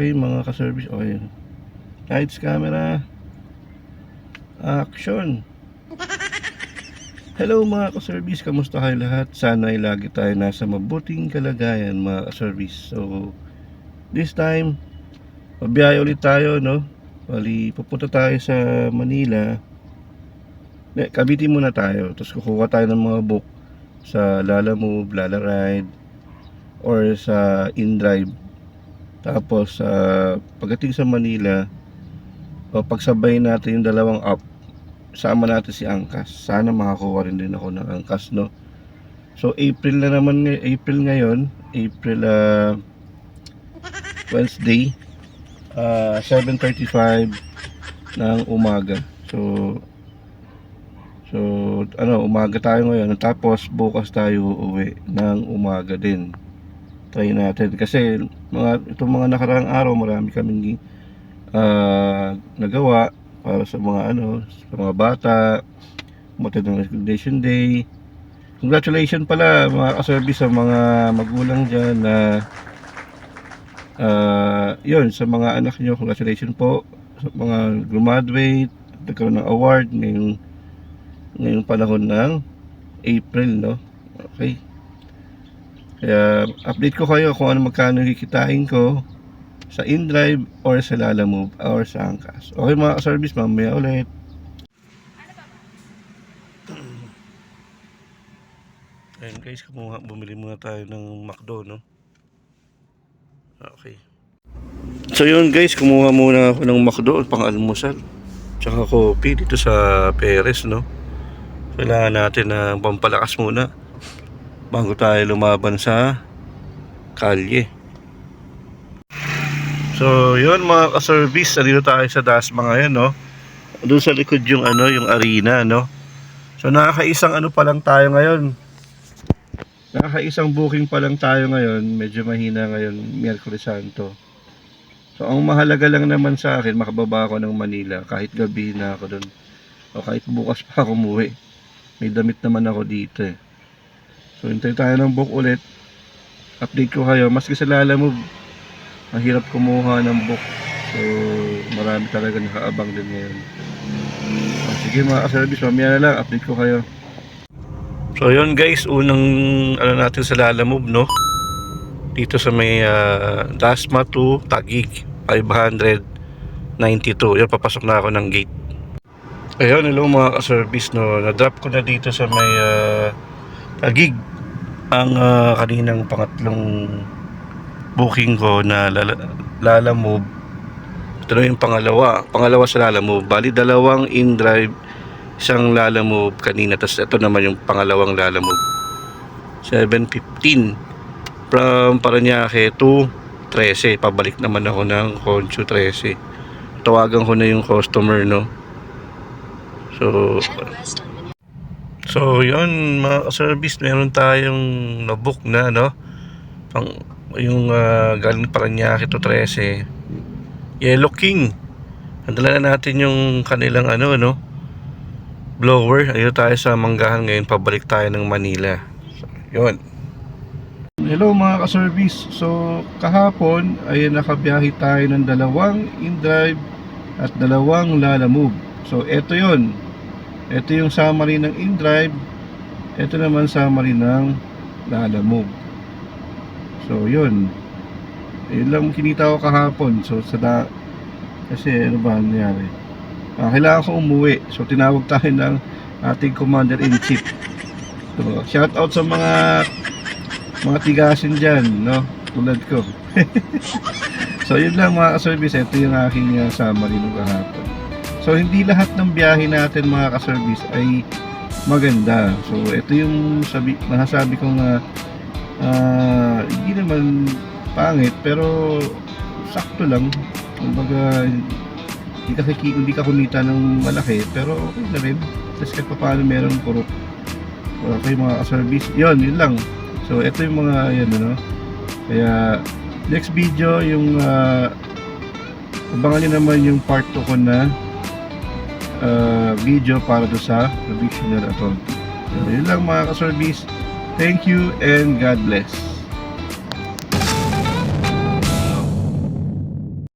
Okay, mga ka-service. Okay. Lights, camera. Action. Hello mga ka-service, kamusta kayo lahat? Sana ay lagi tayo nasa mabuting kalagayan mga ka-service. So, this time, mabiyahe ulit tayo, no? Bali, pupunta tayo sa Manila. Ne, Cavite muna tayo. Tapos kukuha tayo ng mga book sa Lala Move, Lala Ride, or sa InDrive. Tapos, uh, pagdating sa Manila, o pagsabay natin yung dalawang app, sama natin si Angkas. Sana makakuha rin din ako ng Angkas, no? So, April na naman, ngay- April ngayon, April uh, Wednesday, uh, 7.35 ng umaga. So, so, ano, umaga tayo ngayon. Tapos, bukas tayo uuwi ng umaga din. Try natin. Kasi, mga, itong mga nakaraang araw, marami kaming uh, nagawa para sa mga ano, sa mga bata, ng Recognition Day. Congratulations pala mga ka-service sa mga magulang dyan na uh, yun, sa mga anak nyo, congratulations po sa mga graduate, nagkaroon ng award ngayong ngayong panahon ng April, no? Okay. Kaya update ko kayo kung ano magkano kikitain ko sa InDrive or sa Lala Move or sa Angkas. Okay mga ka-service, mamaya ulit. Ayun guys, kumuha, bumili muna tayo ng McDo, no? Okay. So yun guys, kumuha muna ako ng McDo pang almusal. Tsaka coffee dito sa Perez, no? Kailangan natin ng pampalakas muna bago tayo lumaban sa kalye. So, yun mga ka-service, nandito tayo sa Dasma ngayon, no? Doon sa likod yung ano, yung arena, no? So, nakakaisang ano pa lang tayo ngayon. Nakakaisang booking pa lang tayo ngayon. Medyo mahina ngayon, Miyerkules Santo. So, ang mahalaga lang naman sa akin, makababa ako ng Manila. Kahit gabi na ako doon. O kahit bukas pa ako umuwi. May damit naman ako dito eh. So, hintay tayo ng book ulit. Update ko kayo. Maski sa Lala Move, mahirap kumuha ng book. So, marami talaga nakaabang din ngayon. Ah, sige mga ka-service, mamaya na lang, update ko kayo. So, yun guys, unang ano natin sa Lala Move, no? Dito sa may ah, Dasma to Tagig, 592. Yan, papasok na ako ng gate. Ayun, hello mga ka-service, no? Na-drop ko na dito sa may ah, Tagig ang ah, kaninang pangatlong booking ko na Lala, Lala Move. Ito na yung pangalawa. Pangalawa sa Lala Move. Bali, dalawang in-drive, isang Lala Move kanina. Tapos ito naman yung pangalawang Lala Move. 7.15 from Paranaque to 13. Pabalik naman ako ng Concho 13. Tawagan ko na yung customer, no? So, So, yun, mga service meron tayong nabook na, no? Pang, yung ah, galing Paranaque to 13. Yellow King. Nadala na natin yung kanilang ano, no? Blower. Ayun tayo sa Manggahan ngayon. Pabalik tayo ng Manila. So, yun. Hello mga ka-service. So, kahapon ay nakabiyahe tayo ng dalawang in-drive at dalawang Lala Move. So, eto yon ito yung summary ng InDrive. Ito naman summary ng Lala Move. So, yun. Yun lang kinita ko kahapon. So, sa da... Kasi, ano ba nangyari? Ah, kailangan ko umuwi. So, tinawag tayo ng ating Commander-in-Chief. So, shout out sa mga mga tigasin dyan, no? Tulad ko. so, yun lang mga ka-service. Ito yung aking uh, summary ng kahapon. So hindi lahat ng biyahe natin mga ka-service ay maganda. So ito yung sabi, masasabi ko nga ah, hindi naman pangit pero sakto lang. Kumbaga hindi ka, hindi ka kumita ng malaki pero okay na rin. Tapos kahit pa paano meron puro okay mga ka-service. Yun, yun lang. So ito yung mga yan ano. Kaya next video yung ah, abangan nyo naman yung part 2 ko na uh, video para do sa provisional authority. So, yun lang mga ka-service. Thank you and God bless.